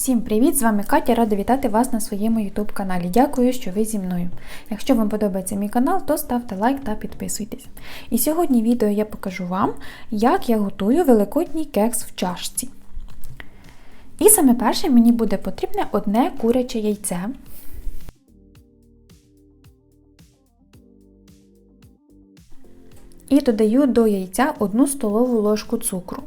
Всім привіт! З вами Катя, рада вітати вас на своєму YouTube каналі. Дякую, що ви зі мною. Якщо вам подобається мій канал, то ставте лайк та підписуйтесь. І сьогодні відео я покажу вам, як я готую великодній кекс в чашці. І саме перше мені буде потрібне одне куряче яйце. І додаю до яйця 1 столову ложку цукру.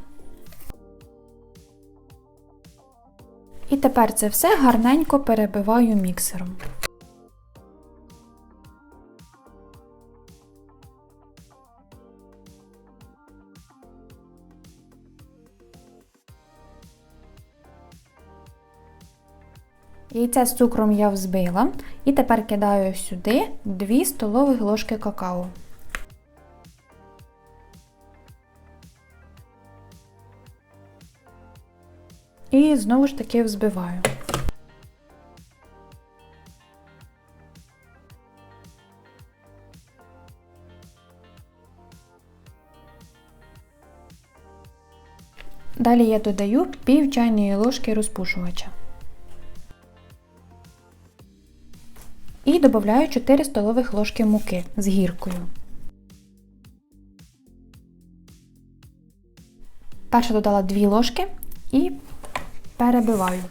І тепер це все гарненько перебиваю міксером. Яйце з цукром я взбила і тепер кидаю сюди 2 столових ложки какао. І знову ж таки взбиваю. Далі я додаю пів чайної ложки розпушувача. І додаю 4 столових ложки муки з гіркою. Перше додала 2 ложки і перебиваю.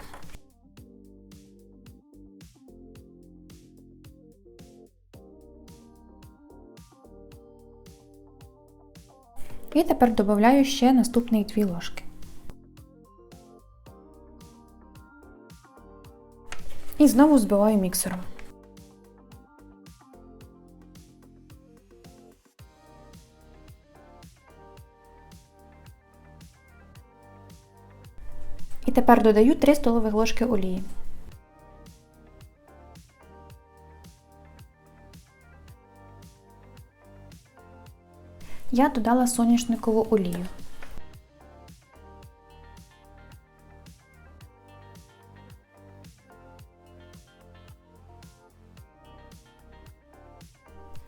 І тепер додаю ще наступні 2 ложки. І знову збиваю міксером. Тепер додаю 3 столових ложки олії. Я додала соняшникову олію.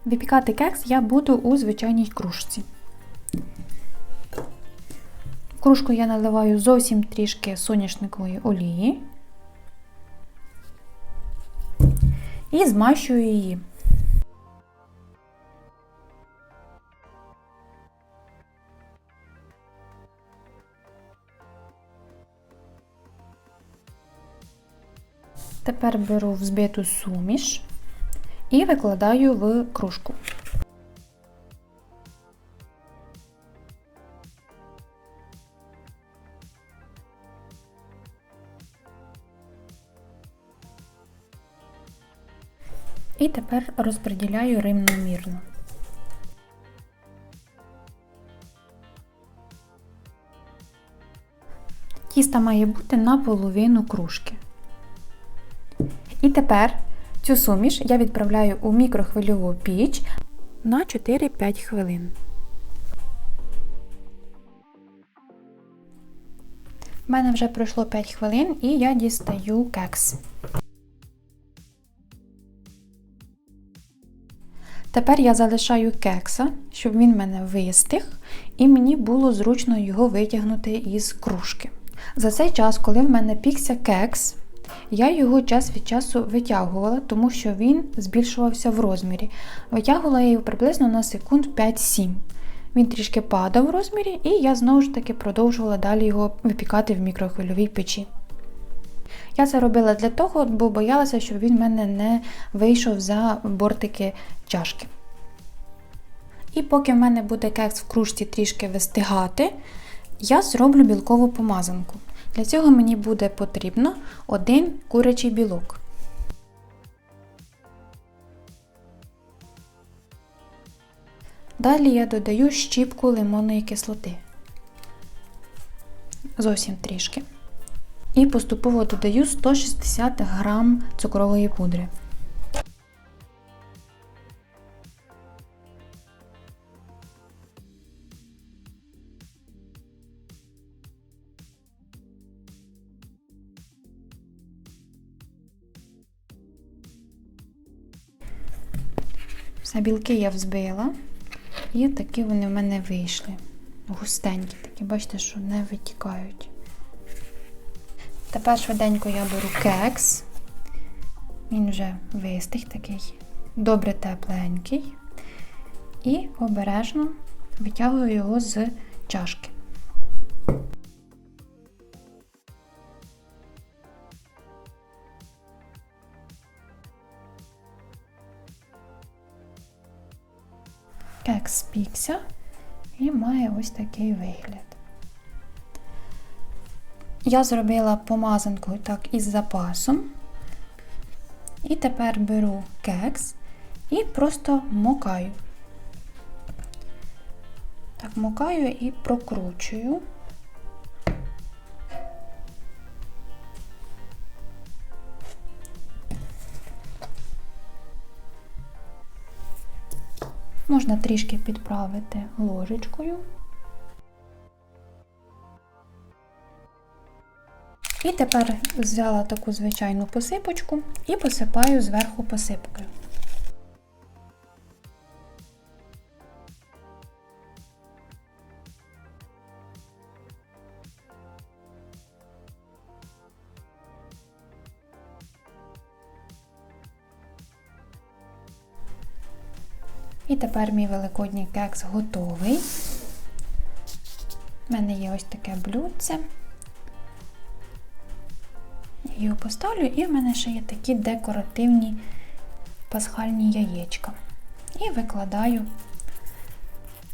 Випікати кекс я буду у звичайній кружці. Кружку я наливаю зовсім трішки соняшникової олії і змащую її. Тепер беру взбиту суміш і викладаю в кружку. І тепер розподіляю рівномірно. Тісто має бути на половину кружки. І тепер цю суміш я відправляю у мікрохвильову піч на 4-5 хвилин. У мене вже пройшло 5 хвилин і я дістаю кекс. Тепер я залишаю кекса, щоб він мене вистиг, і мені було зручно його витягнути із кружки. За цей час, коли в мене пікся кекс, я його час від часу витягувала, тому що він збільшувався в розмірі. Витягувала я його приблизно на секунд 5-7. Він трішки падав в розмірі, і я знову ж таки продовжувала далі його випікати в мікрохвильовій печі. Я це робила для того, бо боялася, щоб він в мене не вийшов за бортики чашки. І поки в мене буде кекс в кружці трішки вистигати, я зроблю білкову помазанку. Для цього мені буде потрібно один курячий білок. Далі я додаю щіпку лимонної кислоти. Зовсім трішки. І поступово додаю 160 г цукрової пудри. Все, білки я взбила, і такі вони в мене вийшли. Густенькі такі, бачите, що не витікають. Тепер швиденько я беру кекс. Він вже вистих такий, добре тепленький. І обережно витягую його з чашки. Кекс спікся і має ось такий вигляд. Я зробила помазанку так із запасом. І тепер беру кекс і просто мокаю. Так, мокаю і прокручую. Можна трішки підправити ложечкою. І тепер взяла таку звичайну посипочку і посипаю зверху посипкою. І тепер мій великодній кекс готовий. У мене є ось таке блюдце. Його поставлю, і в мене ще є такі декоративні пасхальні яєчка. І викладаю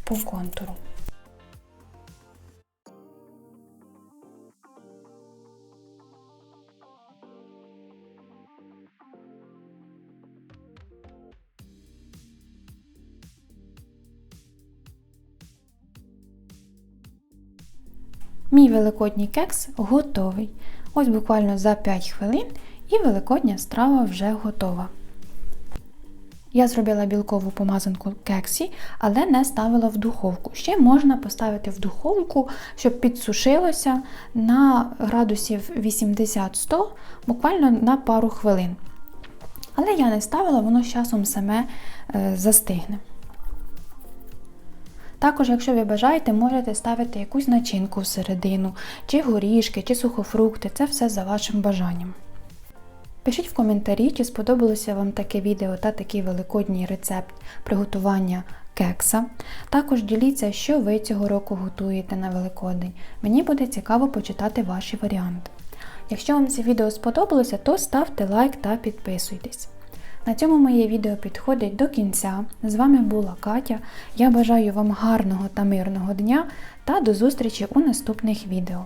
по контуру. Мій великодній кекс готовий. Ось буквально за 5 хвилин і великодня страва вже готова. Я зробила білкову помазанку кексі, але не ставила в духовку. Ще можна поставити в духовку, щоб підсушилося на градусів 80-100, буквально на пару хвилин. Але я не ставила, воно з часом саме е, застигне. Також, якщо ви бажаєте, можете ставити якусь начинку всередину, чи горішки, чи сухофрукти, це все за вашим бажанням. Пишіть в коментарі, чи сподобалося вам таке відео та такий великодній рецепт приготування кекса. Також діліться, що ви цього року готуєте на Великодень. Мені буде цікаво почитати ваші варіанти. Якщо вам це відео сподобалося, то ставте лайк та підписуйтесь. На цьому моє відео підходить до кінця. З вами була Катя. Я бажаю вам гарного та мирного дня та до зустрічі у наступних відео.